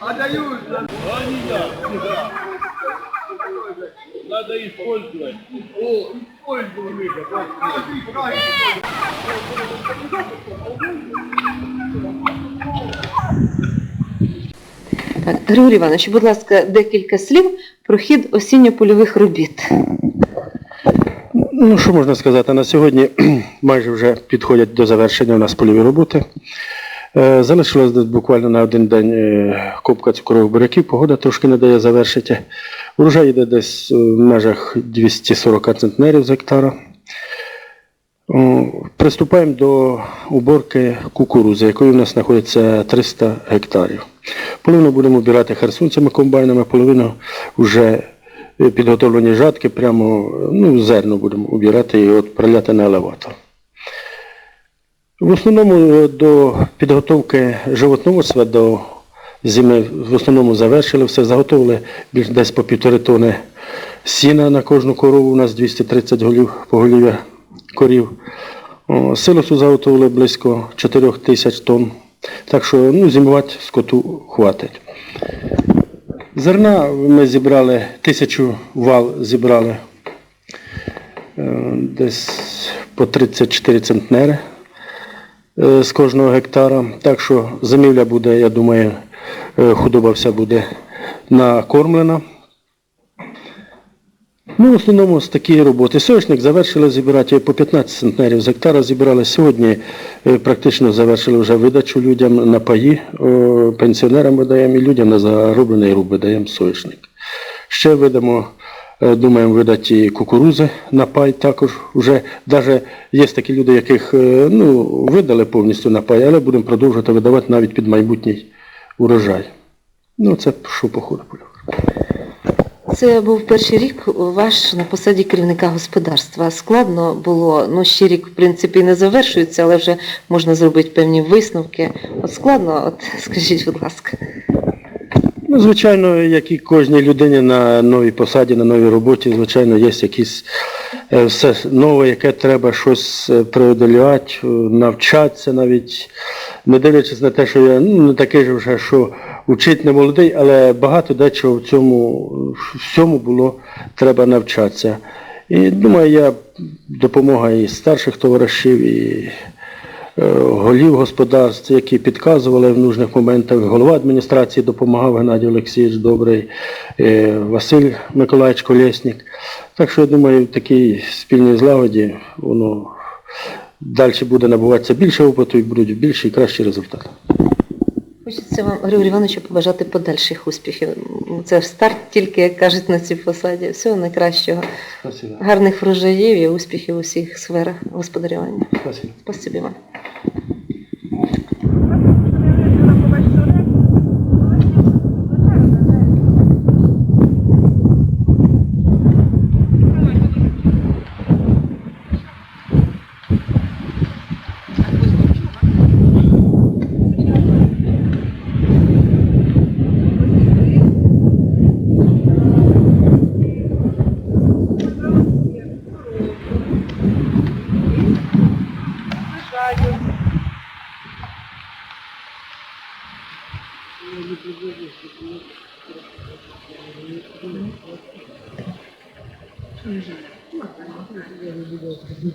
Надо использовать. Так, Григорій Іванович, будь ласка, декілька слів про хід осінньо-польових робіт. Ну, що можна сказати? На сьогодні майже вже підходять до завершення у нас польові роботи. Е, Залишилось буквально на один день е, копка цукрових буряків, погода трошки не дає завершити. Урожай йде десь в межах 240 центнерів з гектара. Приступаємо до уборки кукурузи, якої у нас знаходиться 300 гектарів. Половину будемо обирати херсонцями комбайнами, половину вже підготовлені жатки, прямо ну, зерно будемо обирати і відправляти на елеватор. В основному е, до підготовки животноводства до зими в основному завершили все, заготовили десь по півтори тони сіна на кожну корову, у нас 230 голів поголів'я корів. Силосу заготовили близько 4 тисяч тонн. Так що ну, зимувати скоту хватить. Зерна ми зібрали, тисячу вал зібрали е, десь по 34 центнери з кожного гектара. Так що зимівля буде, я думаю, е, худоба вся буде накормлена. Ну, в основному з такі роботи. Соняшник завершили зібрати по 15 центнерів з гектара зібрали. Сьогодні е, практично завершили вже видачу людям на паї, пенсіонерам видаємо і людям на зароблений руб видаємо соняшник. Ще видамо, е, думаємо видати кукурузи на пай також. Уже навіть є такі люди, яких е, ну, видали повністю на пай, але будемо продовжувати видавати навіть під майбутній урожай. Ну, це що по ходу. Це був перший рік ваш на посаді керівника господарства. Складно було, ну ще рік, в принципі, не завершується, але вже можна зробити певні висновки. От складно, от скажіть, будь ласка. Ну, звичайно, як і кожній людині на новій посаді, на новій роботі, звичайно, є якісь е, все нове, яке треба щось е, преодолювати, е, навчатися навіть, не дивлячись на те, що я ну, не такий же вже, що учить не молодий, але багато дечого в цьому всьому було треба навчатися. І думаю, я допомога і старших товаришів, і голів господарств, які підказували в нужних моментах. Голова адміністрації допомагав Геннадій Олексійович Добрий, е, Василь Миколаївич Колєснік. Так що я думаю, в такій спільній злагоді воно далі буде набуватися більше опиту і будуть більші і кращі результати. Хочеться вам, Григорій Івановичу, побажати подальших успіхів. Це старт тільки, як кажуть, на цій посаді. Всього найкращого. Спасибо. Гарних врожаїв і успіхів у всіх сферах господарювання. Спасибо. Спасибі вам.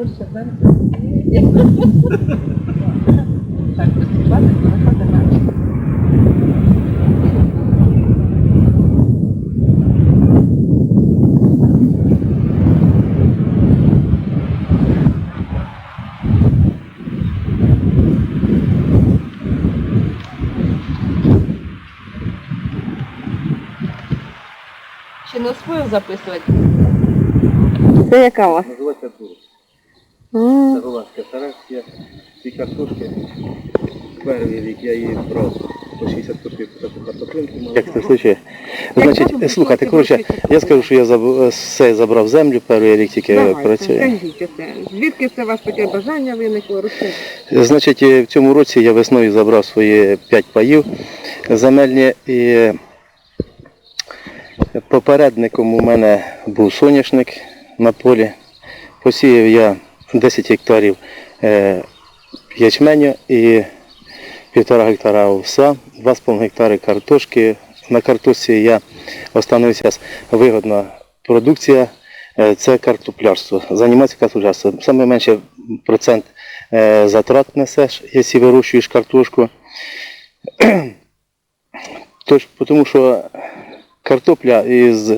Польща зараз. Так, виступати, переходи далі. Свою записувати? Це яка? Це голландська селекція. Ці картошки. Перший рік я її брав по 60 копійок за таку картоплинку. Як це случає? Значить, слухайте, коротше, я скажу, що я заб- все забрав землю, перший рік тільки Давайте, працюю. скажіть оце. Звідки це у вас таке бажання виникло? Розкажіть. Значить, е, в цьому році я весною забрав свої 5 паїв земельні і попередником у мене був соняшник на полі. Посіяв я 10 гектарів е, ячменю і півтора гектара овса, 2,5 гектари картошки. На картошці я остановився вигодна продукція. е, Це картоплярство. Займатися картоплярством. Саме менше процент е, затрат несеш, якщо вирощуєш картошку. Тому що картопля із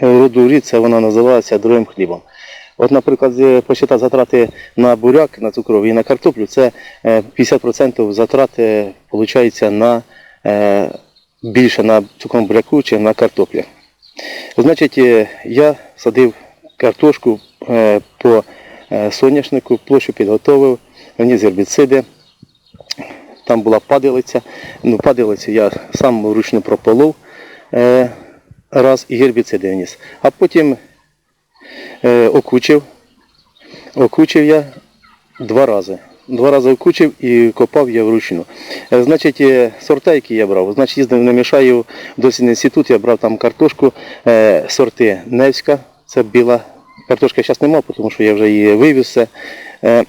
роду рід, це вона називається другим хлібом. От, наприклад, посчитати затрати на буряк, на цукровий і на картоплю, це е, 50% затрати виходить на е, більше на цукровому буряку чи на картоплі. Значить, е, я садив картошку е, по соняшнику, площу підготовив, вніс гербіциди. Там була падалиця. Ну, падалицю я сам вручну прополов раз і гербіциди вніс. А потім окучив. Окучив я два рази. Два рази окучив і копав я вручну. Е, Значить, е, сорта, які я брав, значить, їздив на Мішаю в дослідний інститут, я брав там картошку, е, сорти Невська, це біла. Картошки зараз немає, тому що я вже її вивіз. Е,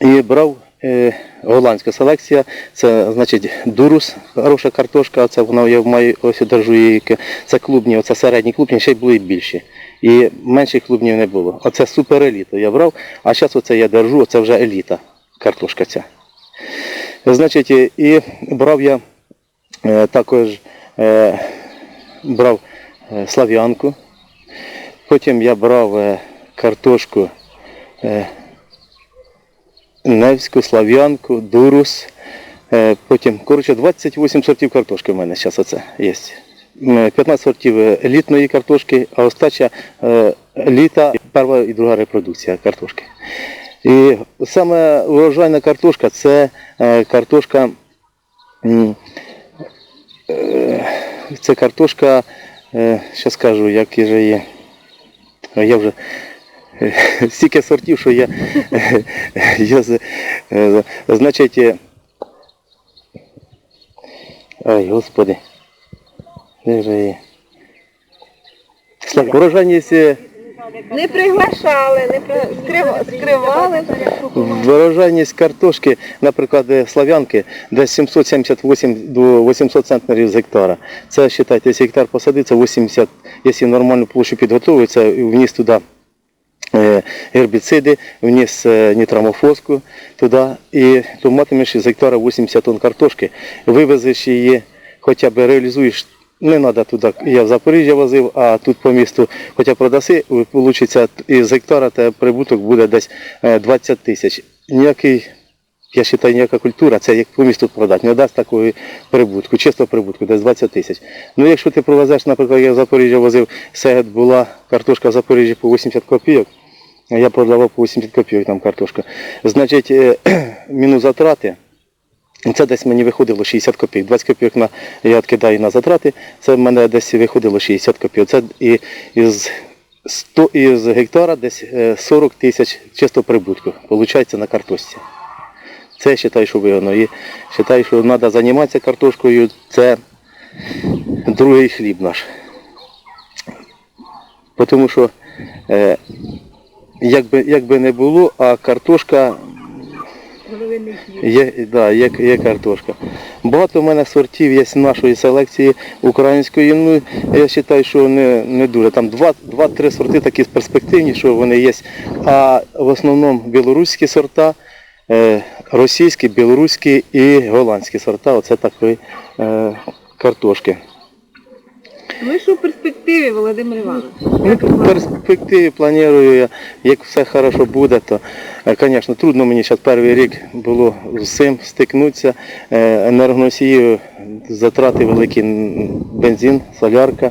і брав е, голландська селекція, це значить дурус, хороша картошка, це вона я маю ось держу її. Це клубні, оце середні клубні, ще й були більші. І менших клубнів не було. Оце супер еліта я брав, а зараз оце я держу, оце вже еліта картошка ця. Значить, і- брав я е, також е, брав е, слав'янку, потім я брав картошку. Невську, Слав'янку, Дурус. Потім, коротше, 28 сортів картошки в мене зараз оце є. М, 15 сортів е, елітної картошки, а остача е, літа, перша і друга репродукція картошки. І саме урожайна картошка це е, картошка. е, Це картошка, зараз скажу, як же є. Я вже стільки сортів, що я, я значить, ой, господи, є? Слава, е, Не приглашали, не при... скрив... скривали. врожайність картошки, наприклад, слав'янки, десь 778 до 800 центнерів з гектара. Це, вважайте, якщо гектар посадиться, 80, якщо нормальну площу підготовується, вніс туди е, гербіциди, вніс е, нітрамофоску туди, і то матимеш з гектара 80 тонн картошки, вивезеш її, хоча б реалізуєш. Не треба туди, я в Запоріжжя возив, а тут по місту, хоча продаси, вийде із гектара та прибуток буде десь е, 20 тисяч. Ніякий, я вважаю, ніяка культура, це як по місту продати, не дасть такої прибутку, чисто прибутку, десь 20 тисяч. Ну якщо ти провезеш, наприклад, я в Запоріжжя возив, сегед була картошка в Запоріжжі по 80 копійок, я продавав по 80 копійок там картошка. Значить, е, мінус затрати. Це десь мені виходило 60 копійок. 20 копійок на, я відкидаю на затрати, це в мене десь виходило 60 копійок. Це і, із, 100, із гектара десь е, 40 тисяч чисто прибутку, виходить на картошці. Це вважаю, що вигодно. І вважаю, що треба займатися картошкою, це другий хліб наш. Тому що е, як, би, як би не було, а картошка Є, да, є, є картошка. Багато в мене сортів є з нашої селекції української. Ну, я вважаю, що не, не дуже. Там два- два-три сорти такі перспективні, що вони є. А в основному білоруські сорта, е, російські, білоруські і голландські сорта. Оце такої е, картошки. Ви що в перспективі, Володимир Іванович? Ну, в перспективі планую я, як все хорошо буде, то, звісно, трудно мені зараз перший рік було з цим стикнутися. Е, затрати великі, бензин, солярка.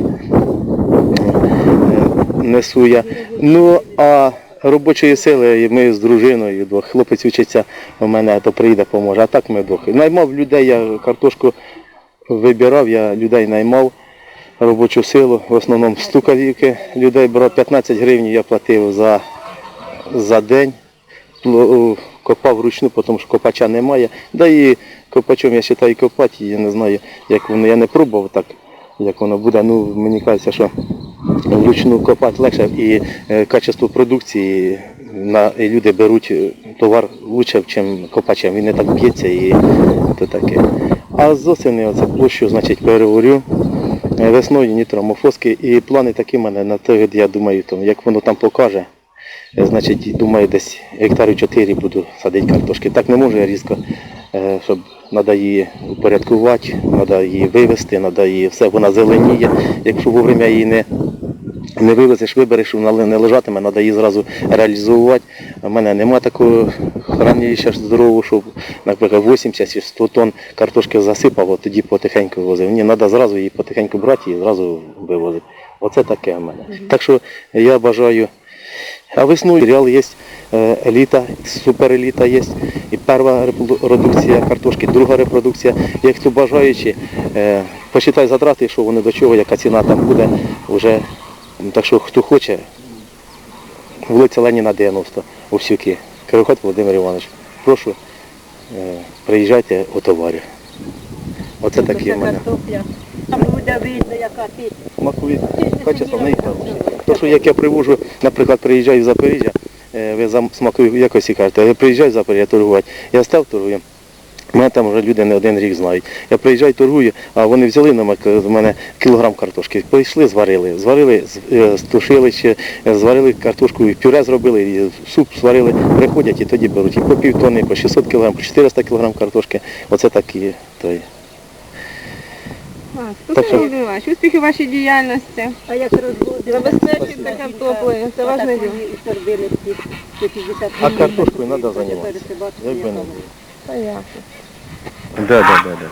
несу я. Ну а робочої сили ми з дружиною, двох хлопець вчиться у мене, то прийде, поможе. А так ми двох. Наймав людей, я картошку вибирав, я людей наймав робочу силу, в основному стукавівки людей брав 15 гривень, я платив за, за день. Копав вручну, тому що копача немає. Да і копачом я вважаю копати, я не знаю, як воно, я не пробував так, як воно буде. Ну, мені кажеться, що вручну копати легше і е, качество продукції на, і люди беруть е, товар лучше, ніж копачем. Він не так б'ється і то таке. А з осені оце площу, значить, переорю. Е, Весною нітромофоски і плани такі в мене на те, я думаю, то, як воно там покаже. Е, Значить, думаю, десь гектарів 4 буду садити картошки. Так не можу я різко, е, щоб треба її упорядкувати, треба її вивезти, треба її все, вона зеленіє. Якщо вовремя її не, не вивезеш, вибереш, вона не лежатиме, треба її зразу реалізовувати. У мене немає такого хранилища здорового, щоб, наприклад, 80 чи 100 тонн картошки засипав, от тоді потихеньку возив. Ні, треба зразу її потихеньку брати і зразу вивозити. Оце таке в мене. Так що я бажаю. А весною матеріал є, е, еліта, супереліта є. І перша репродукція картошки, друга репродукція. Як хто бажаючи, е, посчитай затрати, що вони до чого, яка ціна там буде. Вже. Так що хто хоче, вулиця Леніна 90 у Всюки. Кирихот Володимир Іванович. Прошу, е, приїжджайте у товарі. Оце такі в мене. Там буде видно, яка ти. Смакові качество не То, що як я привожу, наприклад, приїжджаю в Запоріжжя, е, ви за смакові якості кажете, я приїжджаю в Запоріжжя торгувати, я став торгую. Мене там вже люди не один рік знають. Я приїжджаю, торгую, а вони взяли на мене- кілограм картошки. Прийшли, зварили. Зварили, е, стушили ще, е, зварили картошку, і пюре зробили, і суп сварили, приходять і тоді беруть. І по пів тонни, по 600 кг, по 400 кг картошки. Оце такі. той. Так що- успіхи вашій діяльності. А як? Забезпечити картоплею, це ці 150 А картошкою треба займатися. Якби не було. Понятно. Да, да, да, да.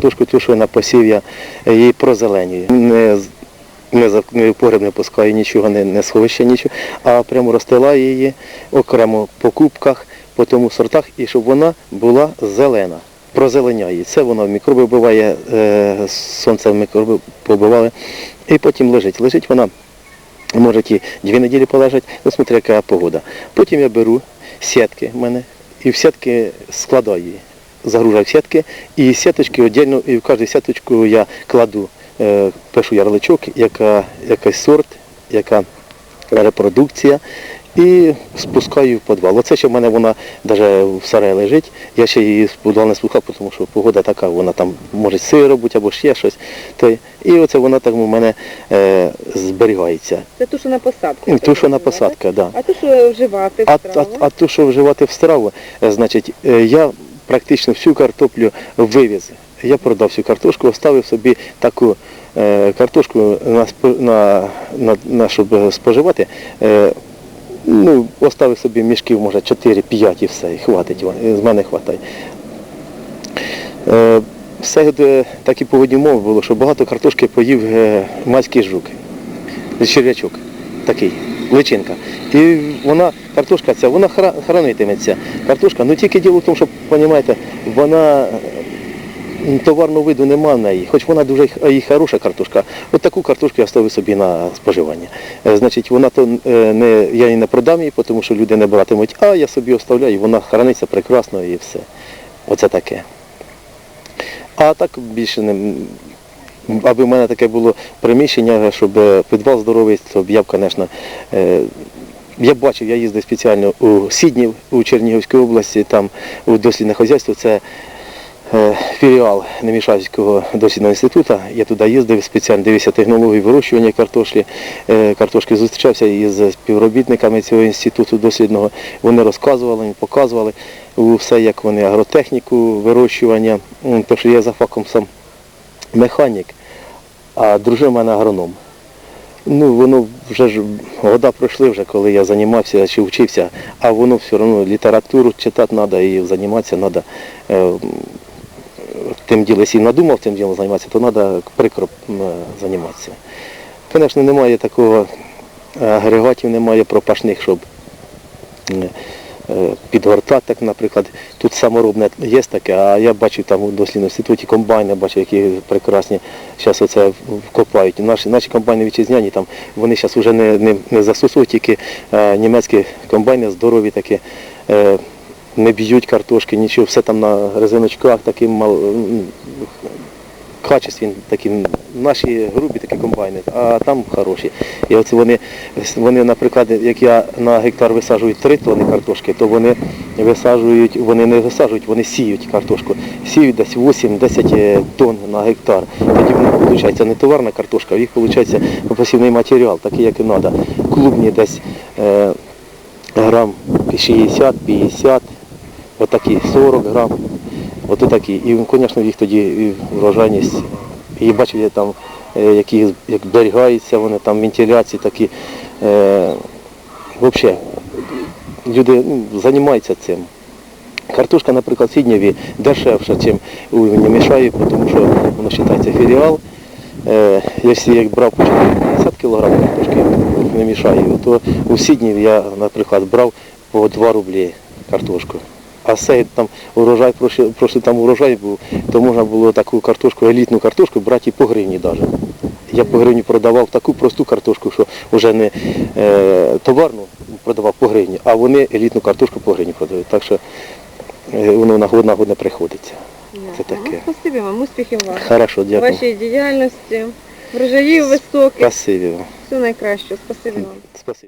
Тушку ту, на посів я її прозеленюю. Не, не, не в погреб не пускаю нічого, не, не сховище нічого, а прямо розстилаю її окремо по кубках, по тому сортах, і щоб вона була зелена. Прозеленяю її. Це воно мікроби вбиває, е, сонце мікроби побивали. І потім лежить. Лежить вона може ті дві неділі полежать, ну смотри, яка погода. Потім я беру сітки в мене і в сітки складаю її. Загружаю в сітки і сіточки віддільно, і в кожну сіточку я кладу, е, пишу ярличок, яка, якийсь сорт, яка репродукція. І спускаю в підвал. Оце ще в мене вона навіть в сараї лежить. Я ще її в підвал не спускав, тому що погода така, вона там може сиро бути або ще щось. То, і оце вона так у мене е, зберігається. Це ту, що на посадку. Ту, що на посадка, да. А ту, що вживати в А, а, страву? а ту, що вживати в страву, значить, е, я практично всю картоплю вивіз. Я продав всю картошку, оставив собі таку е, картошку на, на, на, на щоб споживати. Е, ну, оставив собі мішків, може, 4-5 і все, і хватить, з мене хватає. Е, все е, такі погодні умови було, що багато картошки поїв е, майський жук, черв'ячок такий, личинка. І вона, картошка ця, вона хра- хранитиметься. Картошка, ну тільки діло в тому, що, розумієте, вона товарного виду нема в неї, хоч вона дуже і хороша картошка. От таку картошку я ставив собі на споживання. Е, Значить, вона то е, не, я її не продам її, тому що люди не братимуть, а я собі оставляю, вона храниться прекрасно і все. Оце таке. А так більше не. Аби в мене таке було приміщення, щоб е, підвал здоровий, то б я б, звісно, я бачив, я їздив спеціально у Сіднів, у Чернігівській області, там у дослідне хазяйство, це філіал Немішавського дослідного інституту. Я туди їздив, спеціально дивився технології вирощування картошлі. Е, Картошки зустрічався із співробітниками цього інституту дослідного. Вони розказували, показували все, як вони агротехніку вирощування. Тому що я за фахом сам механік, а дружина в мене агроном. Ну, воно вже ж года пройшли вже, коли я займався чи вчився, а воно все одно літературу читати треба і займатися треба. Тим ділом, якщо надумав цим ділом займатися, то треба прикро займатися. Звісно, немає такого е, агрегатів, немає пропашних, щоб е, підгортати, так, наприклад. Тут саморобне є таке, а я бачу там у дослідному інституті комбайни, бачу, які прекрасні зараз оце копають. Наші, наші комбайни вітчизняні, там, вони зараз вже не, не, не застосовують тільки е, німецькі комбайни, здорові такі. Е, не б'ють картошки, нічого, все там на резиночках, таким мал, м, качественні, такі наші грубі такі комбайни, а там хороші. І оце вони, вони, наприклад, як я на гектар висаджую 3 тонни картошки, то вони висаджують, вони не висаджують, вони сіють картошку. Сіють десь 8-10 тонн на гектар. Тоді в них виходить не товарна картошка, в їх виходить посівний матеріал, такий, як і треба. Клубні десь е, грам 60-50, отакі 40 грам. Ото такі. І, звісно, їх тоді врожайність. І бачив я там, е, які як зберігаються, вони там вентиляції такі. Е, взагалі, люди ну, займаються цим. Картошка, наприклад, в Сіднєві дешевша, ніж у Немішаї, тому що воно вважається філіал. Е, якщо я брав по 50 кг картошки в Немішаї, то у Сіднєві я, наприклад, брав по 2 рублі картошку. А цей там урожай, прошлий, там урожай був, то можна було таку картошку, елітну картошку брати і по гривні навіть. Я по гривні продавав таку просту картошку, що вже не е, товарну продавав по гривні, а вони елітну картошку по гривні продають. Так що е, воно нагод нагодно приходиться. Це таке. Ну, спасибі вам, успіхів вам. Хорошо, дякую. вашій діяльності, врожаїв високих, Спасибі вам. все найкраще. Спасибі вам. Спасибі.